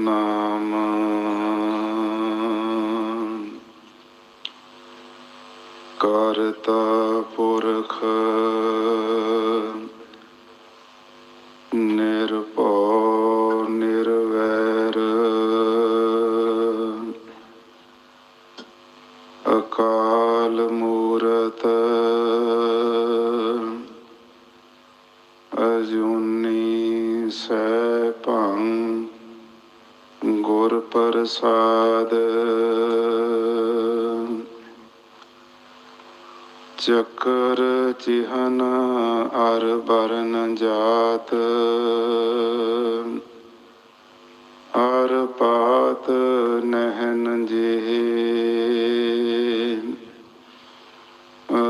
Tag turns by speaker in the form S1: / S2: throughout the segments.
S1: ਨਾਮ ਕਰਤਾ ਪੁਰਖ ਨਿਰਭਉ ਨਿਰਵੈਰ ਅਕਾਲ ਮੂਰਤ ਅਜੂਨੀ ਸੈਭੰ ਗੁਰ ਪ੍ਰਸਾਦ ਚੱਕਰ ਚਿਹਨ ਅਰ ਬਰਨ ਜਾਤ। ਅਰ ਪਾਤ ਨਹਿਨ ਜਿਹੇ।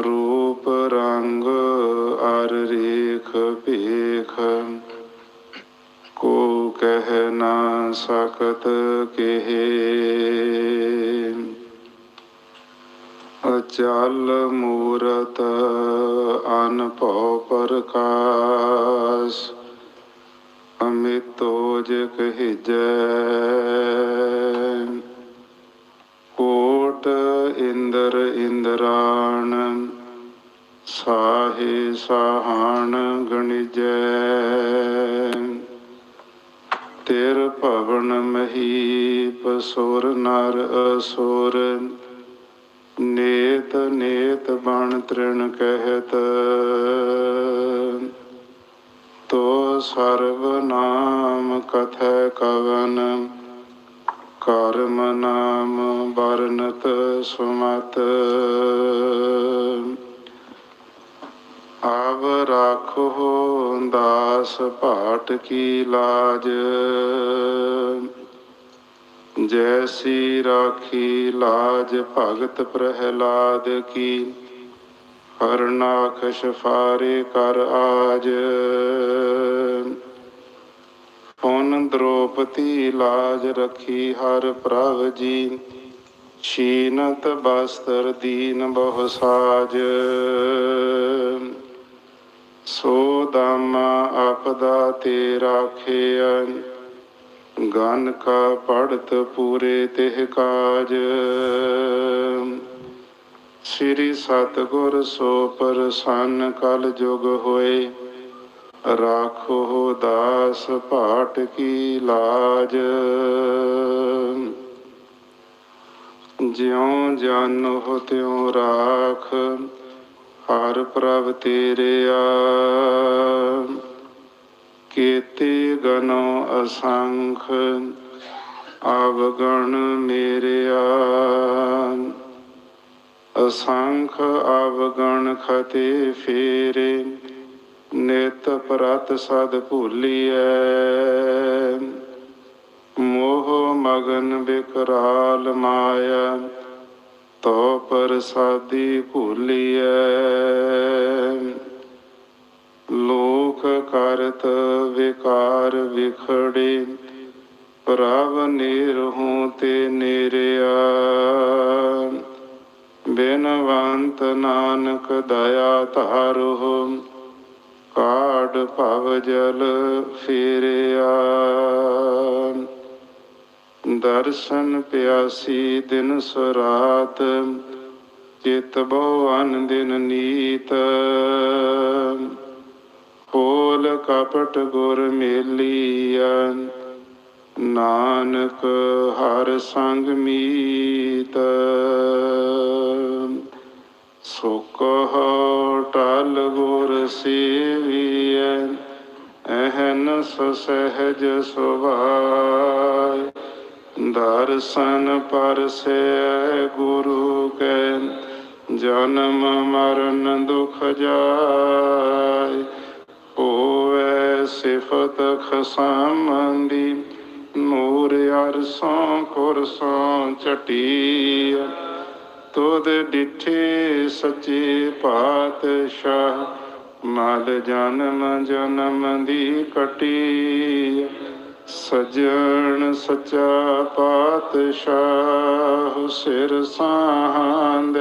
S1: ਰੂਪ ਰੰਗ ਅਰ ਰੇਖ ਭੇਖ। ਕੋ ਕਹਿ ਨਾ ਸਕਤ ਕਿਹੇ। ਅਚਲ ਮੂਰਤ ਅਨਭਉ ਪ੍ਰਕਾਸ਼, ਅਮਿਤੋ ਜਿ ਕਹੀਜੈ ਕੋਟ ਇੰਦਰ ਇੰਦਰਾਣ, ਸਾਹੇ ਸਾਹਣ ਗਣਿਜੈ। ਤੇਰ ਭਵਨ ਮਹੀਪ ਸੁਰ ਨਰ ਅਸੁਰ ਨੇਤ ਬਣ ਤ੍ਰਿਣ ਕਹਿਤ। ਤੋ ਸਰਬ ਨਾਮ ਕਥੈ ਕਵਨ, ਕਰਮ ਨਾਮ ਵਰਨਤ ਸੁਮਤ। ਆਵ ਰਾਖੋ ਦਾਸ ਭਾਟ ਕੀ ਲਾਜ। ਜੈਸੀ ਰਾਖੀ ਲਾਜ ਭਗਤ ਪ੍ਰਹਿਲਾਦ ਕੀ। ਹਰਨਾਖਸ਼ ਫਾਰੇ ਕਰ ਆਜ। ਪੁਨ ਦ੍ਰੋਪਤੀ ਲਾਜ ਰਖੀ ਹਰ ਪ੍ਰਭ ਜੀ। ਛੀਨਤ ਬਸਤਰ ਦੀਨ ਬਹੁ ਸਾਜ। ਸੋ ਦਾਮਾ ਆਪਦਾ ਤੇ ਰਾਖਿਆ ਗਨ ਕਾ ਪੜਤ ਪੂਰੇ ਤਿਹ ਕਾਜ। ਸ੍ਰੀ ਸਤਗੁਰ ਸੋ ਪ੍ਰਸੰਨ ਕਲ ਜੁਗ ਹੋਏ। ਰਾਖੋ ਦਾਸ ਭਾਟ ਕੀ ਲਾਜ। ਜਿਉ ਜਾਨੋ ਤਿਉ ਰਾਖ, ਹਰ ਪ੍ਰਭ ਤੇਰੇ ਆ। ਕੀਤੇ ਗਨੋ ਅਸੰਖ ਆਵਗਣ ਮੇਰਿਆ। ਅਸੰਖ ਆਵਗਣ ਖਤੇ ਫੇਰੇ, ਨਿਤ ਪ੍ਰਤ ਸਦ ਭੂਲੀਐ। ਮੋਹ ਮਗਨ ਬਿਕਰਾਲ ਮਾਇਆ ਤੋ ਪ੍ਰਸਾਦੀ ਲੋ ਲੋਕ ਕਰਤ ਵਿਕਾਰ ਵਿਖੜੇ ਪ੍ਰਭ ਨਿਰਹੂ ਤੇ ਨਿਰਿਆ। ਬੇਨਵੰਤ ਨਾਨਕ ਦਇਆ ਧਾਰੋ ਕਾਢ ਭਵ ਜਲ ਫੇਰਿਆ। ਦਰਸ਼ਨ ਪਿਆਸੀ ਦਿਨ ਸਰਾਤ, ਚਿਤ ਬਹੁ ਅਨ ਦਿਨ ਨੀਤ। ਫੂਲ ਕਪਟ ਗੁਰ ਮੇਲੀਆ ਨਾਨਕ ਹਰ ਸੰਗ ਮੀਤ। ਸੁਖ ਟਲ ਗੁਰ ਸੇਵੀਐ ਅਹਨ ਸਹਿਜ ਸੁਭਾਇ ਦਰਸ਼ਨ ਪਰਸੇ ਗੁਰੂ ਕੈ, ਜਨਮ ਮਰਨ ਦੁਖ ਜਾਏ। ਸਿਫਤ ਸਿਫਤ ਖਸਮੰਦੀ ਨੂਰ ਅਰਸੋਂ ਕੁਰਸੋਂ ਚਟੀ ਤੁਧ ਡਿਠੇ ਸੱਚੇ ਪਾਤਸ਼ਾਹ ਮਲ ਜਨਮ ਜਨਮ ਦੀ ਕਟੀ ਸਜਣ ਸੱਚਾ ਪਾਤਸ਼ਾਹ, ਸਿਰ ਸਾਹੰਦੇ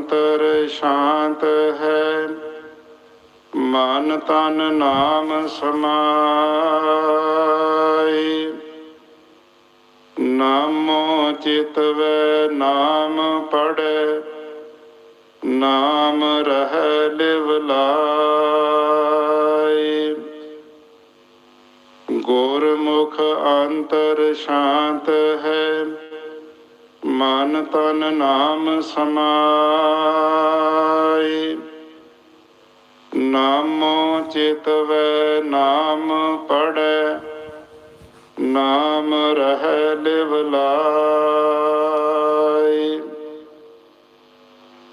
S1: ਅੰਤਰ ਸ਼ਾਂਤ ਹੈ। ਮਨ ਤਨ ਨਾਮ ਸਮਾਏ। ਨਾਮੋ ਚਿਤਵੈ ਨਾਮ ਪੜੈ ਨਾਮ ਰਹਿ ਲਿਵ ਲਾਏ। ਗੁਰਮੁਖ ਅੰਤਰ ਸ਼ਾਂਤ ਹੈ। ਮਨ ਤਨ ਨਾਮ ਸਮਾਏ। ਨਾਮੋ ਚਿਤਵੈ ਨਾਮ ਪੜੈ ਨਾਮ ਰਹਿ ਲਿਵ ਲਾਇ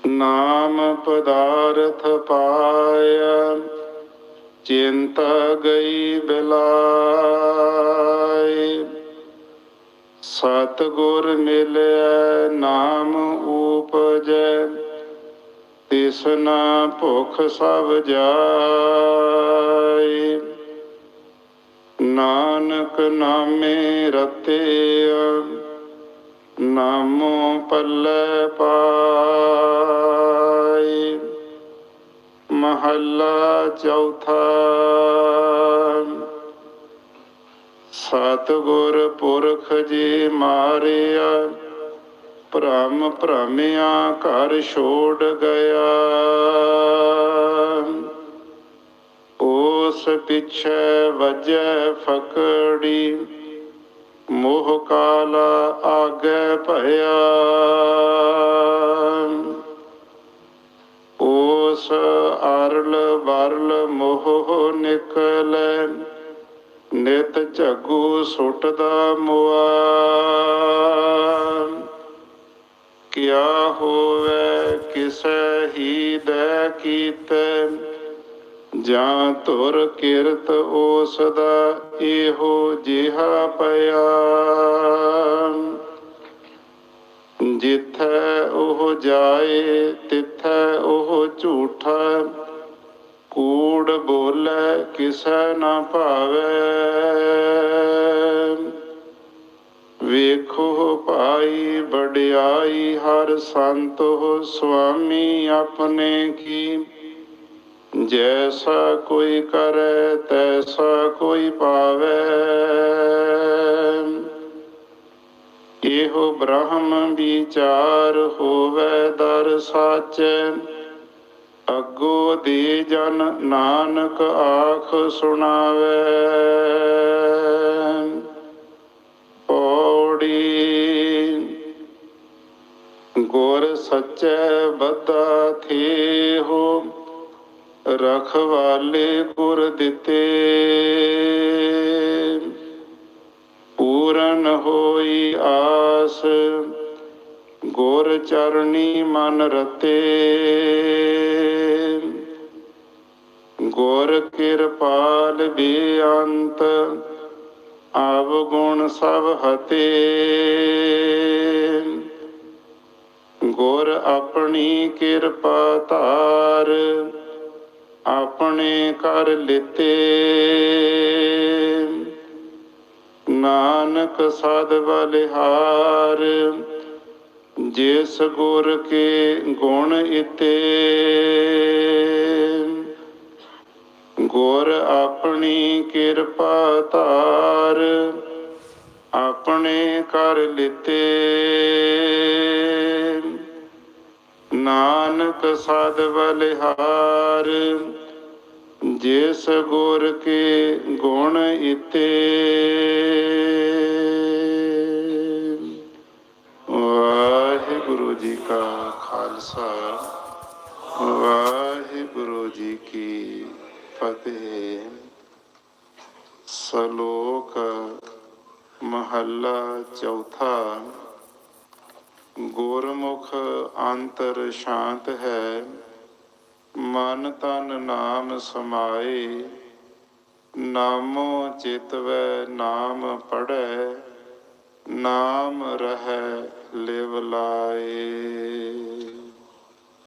S1: ਨਾਮ ਪਦਾਰਥ ਪਾਇਆ, ਚਿੰਤਾ ਗਈ ਬਿਲਾਈ ਸਤ ਮਿਲੈ ਮਿਲਿਆ ਨਾਮ ਊਪਜੈ ਤਿਸਨਾ ਭੁਖ ਸਭ ਜਾਈ ਨਾਨਕ ਨਾਮੇ ਰਤਿਆ, ਨਾਮੋ ਪੱਲੇ ਪਾਈ ਮਹੱਲਾ ਚੌਥਾ ਸਤਿਗੁਰ ਪੁਰਖ ਜੀ ਮਾਰਿਆ, ਭ੍ਰਮ ਭ੍ਰਮਿਆ ਘਰ ਛੋੜ ਗਿਆ। ਉਸ ਪਿਛੈ ਵਜੈ ਫਕੜੀ, ਮੋਹ ਕਾਲਾ ਆਗੇ ਭਇਆ। ਉਸ ਅਰਲ ਵਰਲ ਮੋਹ ਨਿਕਲੈ ਨਿਤ ਝਗੂ ਸੁੱਟਦਾ ਮੁਆ। ਕਿਆ ਹੋਵੇ ਕਿਸੈ ਹੀ ਦੇ ਕੀਤੇ, ਜਾਂ ਤੁਰ ਕਿਰਤ ਉਸ ਦਾ ਇਹੋ ਜਿਹਾ ਪਿਆ ਜਿੱਥੈ ਉਹ ਜਾਏ, ਤਿੱਥੈ ਉਹ ਝੂਠਾ ਕੂੜ ਬੋਲੇ ਕਿਸੈ ਨਾ ਭਾਵੇ। ਵੇਖੋ ਭਾਈ ਵਡਿਆਈ ਹਰ ਸੰਤ ਹੋ ਸੁਆਮੀ ਆਪਣੇ ਕੀ। ਜੈਸਾ ਕੋਈ ਕਰੇ ਤੈਸਾ ਕੋਈ ਪਾਵੇ। ਇਹੋ ਬ੍ਰਹਮ ਵਿਚਾਰ ਹੋਵੇ ਦਰ ਸਾਚੈ। ਅੱਗੋ ਦੇ ਜਨ ਨਾਨਕ ਆਖ ਸੁਣਾਵੇ। ਪੌੜੀ ਗੁਰ ਸੱਚੇ ਬਤਾ ਥੇ ਹੋ ਰਖਵਾਲੇ ਗੁਰ ਦਿੱਤੇ। ਪੂਰਨ ਹੋਈ ਆਸ ਗੁਰ ਚਰਣੀ ਮਨ ਰਤੇ। ਗੁਰ ਕਿਰਪਾਲ ਬੇਅੰਤ ਆਵ ਗੁਣ ਸਭ ਹਤੇ। ਗੁਰ ਆਪਣੀ ਕਿਰਪਾ ਧਾਰ, ਆਪਣੇ ਕਰ ਲਿਤੇ। ਨਾਨਕ ਸਦ ਬਲਿਹਾਰ ਜਿਸ ਗੁਰ ਕੇ ਗੁਣ ਇਤੇ। ਗੁਰ ਆਪਣੀ ਕਿਰਪਾ ਧਾਰ, ਆਪਣੇ ਕਰ ਲਿਤੇ। ਨਾਨਕ ਸਾਧ ਬਲਿਹਾਰ ਜਿਸ ਗੁਰ ਕੇ ਗੁਣ ਇਤੇ ਵਾਹਿਗੁਰੂ ਜੀ ਕਾ ਖਾਲਸਾ ਵਾਹਿਗੁਰੂ ਜੀ ਕੀ ਫਤਿਹ। ਸ਼ਲੋਕ ਮਹੱਲਾ ਚੌਥਾ। ਗੁਰਮੁਖ ਅੰਤਰ ਸ਼ਾਂਤ ਹੈ। ਮਨ ਤਨ ਨਾਮ ਸਮਾਏ। ਨਾਮੋ ਚਿਤਵੈ ਨਾਮ ਪੜੈ ਨਾਮ ਰਹਿ ਲਿਵ ਲਾਏ।